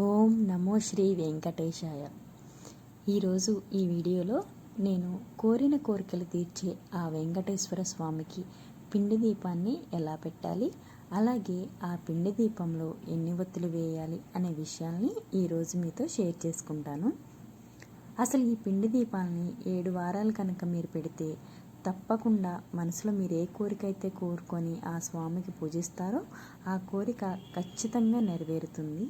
ఓం నమో శ్రీ వెంకటేశాయ. ఈరోజు ఈ వీడియోలో నేను కోరిన కోరికలు తీర్చే ఆ వెంకటేశ్వర స్వామికి పిండి దీపాన్ని ఎలా పెట్టాలి? అలాగే ఆ పిండి దీపంలో ఎన్ని ఒత్తులు వేయాలి అనే విషయాల్ని ఈరోజు మీతో షేర్ చేసుకుంటాను. అసలు ఈ పిండి దీపాలని ఏడు వారాలు కనుక మీరు పెడితే తప్పకుండా మనసులో మీరు ఏ కోరిక అయితే కోరుకొని ఆ స్వామికి పూజిస్తారో ఆ కోరిక ఖచ్చితంగా నెరవేరుతుంది.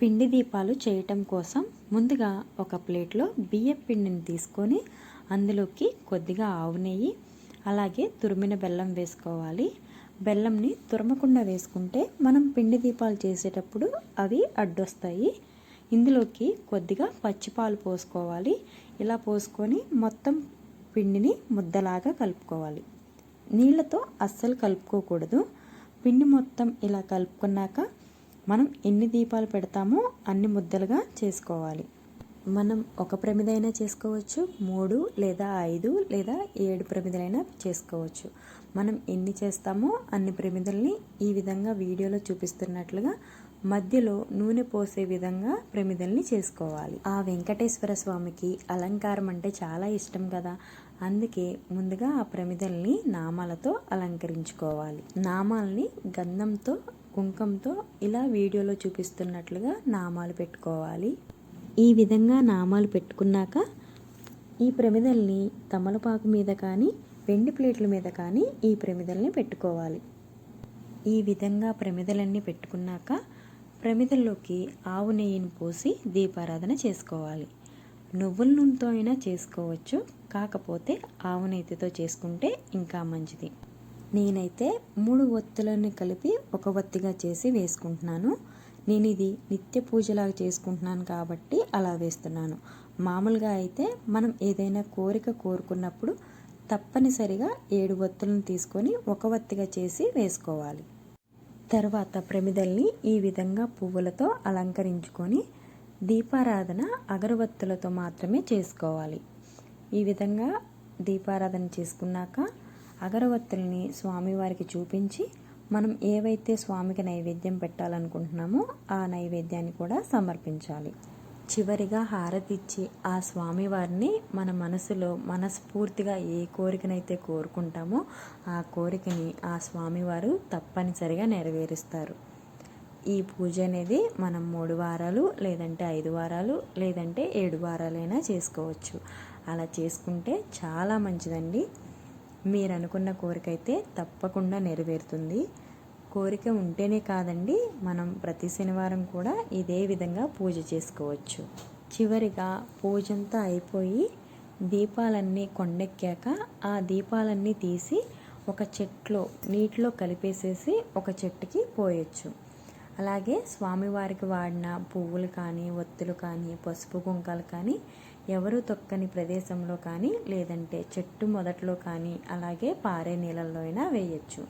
పిండి దీపాలు చేయటం కోసం ముందుగా ఒక ప్లేట్లో బియ్యం పిండిని తీసుకొని అందులోకి కొద్దిగా ఆవు నెయ్యి అలాగే తురిమిన బెల్లం వేసుకోవాలి. బెల్లంని తురమకుండా వేసుకుంటే మనం పిండి దీపాలు చేసేటప్పుడు అవి అడ్డొస్తాయి. ఇందులోకి కొద్దిగా పచ్చిపాలు పోసుకోవాలి. ఇలా పోసుకొని మొత్తం పిండిని ముద్దలాగా కలుపుకోవాలి. నీళ్ళతో అస్సలు కలుపుకోకూడదు. పిండి మొత్తం ఇలా కలుపుకున్నాక మనం ఎన్ని దీపాలు పెడతామో అన్ని ముద్దలుగా చేసుకోవాలి. మనం ఒక ప్రమిదైనా చేసుకోవచ్చు మూడు లేదా ఐదు లేదా ఏడు ప్రమిదలైనా చేసుకోవచ్చు. మనం ఎన్ని చేస్తామో అన్ని ప్రమిదల్ని ఈ విధంగా వీడియోలో చూపిస్తున్నట్లుగా మధ్యలో నూనె పోసే విధంగా ప్రమిదల్ని చేసుకోవాలి. ఆ వెంకటేశ్వర స్వామికి అలంకారం అంటే చాలా ఇష్టం కదా. అందుకే ముందుగా ఆ ప్రమిదల్ని నామాలతో అలంకరించుకోవాలి. నామాల్ని గంధంతో కుంకంతో ఇలా వీడియోలో చూపిస్తున్నట్లుగా నామాలు పెట్టుకోవాలి. ఈ విధంగా నామాలు పెట్టుకున్నాక ఈ ప్రమిదల్ని తమలపాకు మీద కానీ వెండి ప్లేట్ల మీద కానీ ఈ ప్రమిదల్ని పెట్టుకోవాలి. ఈ విధంగా ప్రమిదలన్నీ పెట్టుకున్నాక ప్రమిదల్లోకి ఆవు నెయ్యిని పోసి దీపారాధన చేసుకోవాలి. నువ్వుల నూనెతో అయినా చేసుకోవచ్చు కాకపోతే ఆవు నెయ్యితో చేసుకుంటే ఇంకా మంచిది. నేనైతే మూడు ఒత్తులని కలిపి ఒక ఒత్తిగా చేసి వేసుకుంటున్నాను. నేను ఇది నిత్య పూజలాగా చేసుకుంటున్నాను కాబట్టి అలా వేస్తున్నాను. మామూలుగా అయితే మనం ఏదైనా కోరిక కోరుకున్నప్పుడు తప్పనిసరిగా ఏడు ఒత్తులను తీసుకొని ఒక ఒత్తిగా చేసి వేసుకోవాలి. తర్వాత ప్రమిదల్ని ఈ విధంగా పువ్వులతో అలంకరించుకొని దీపారాధన అగరవత్తులతో మాత్రమే చేసుకోవాలి. ఈ విధంగా దీపారాధన చేసుకున్నాక అగరవత్తుల్ని స్వామివారికి చూపించి మనం ఏవైతే స్వామికి నైవేద్యం పెట్టాలనుకుంటున్నామో ఆ నైవేద్యాన్ని కూడా సమర్పించాలి. చివరిగా హారతిచ్చి ఆ స్వామివారిని మన మనసులో మనస్ఫూర్తిగా ఏ కోరికనైతే కోరుకుంటామో ఆ కోరికని ఆ స్వామివారు తప్పనిసరిగా నెరవేరుస్తారు. ఈ పూజ అనేది మనం మూడు వారాలు లేదంటే ఐదు వారాలు లేదంటే ఏడు వారాలైనా చేసుకోవచ్చు. అలా చేసుకుంటే చాలా మంచిదండి. మీరు అనుకున్న కోరిక అయితే తప్పకుండా నెరవేరుతుంది. కోరిక ఉంటేనే కాదండి మనం ప్రతి శనివారం కూడా ఇదే విధంగా పూజ చేసుకోవచ్చు. చివరిగా పూజంతా అయిపోయి దీపాలన్నీ కొండెక్కాక ఆ దీపాలన్నీ తీసి ఒక చెట్లో నీటిలో కలిపేసేసి ఒక చెట్టుకి పోయొచ్చు. అలాగే స్వామివారికి వాడిన పువ్వులు కానీ ఒత్తులు కానీ పసుపు కుంకాలు కానీ ఎవరు తొక్కని ప్రదేశంలో కానీ లేదంటే చెట్టు మొదట్లో కానీ అలాగే పారే నీళ్ళల్లో అయినా వేయచ్చు.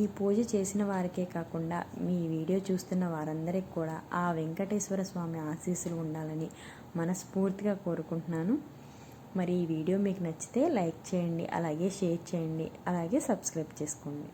ఈ పూజ చేసిన వారికే కాకుండా మీ వీడియో చూస్తున్న వారందరికీ కూడా ఆ వెంకటేశ్వర స్వామి ఆశీస్సులు ఉండాలని మనస్ఫూర్తిగా కోరుకుంటున్నాను. మరి ఈ వీడియో మీకు నచ్చితే లైక్ చేయండి అలాగే షేర్ చేయండి అలాగే సబ్స్క్రైబ్ చేసుకోండి.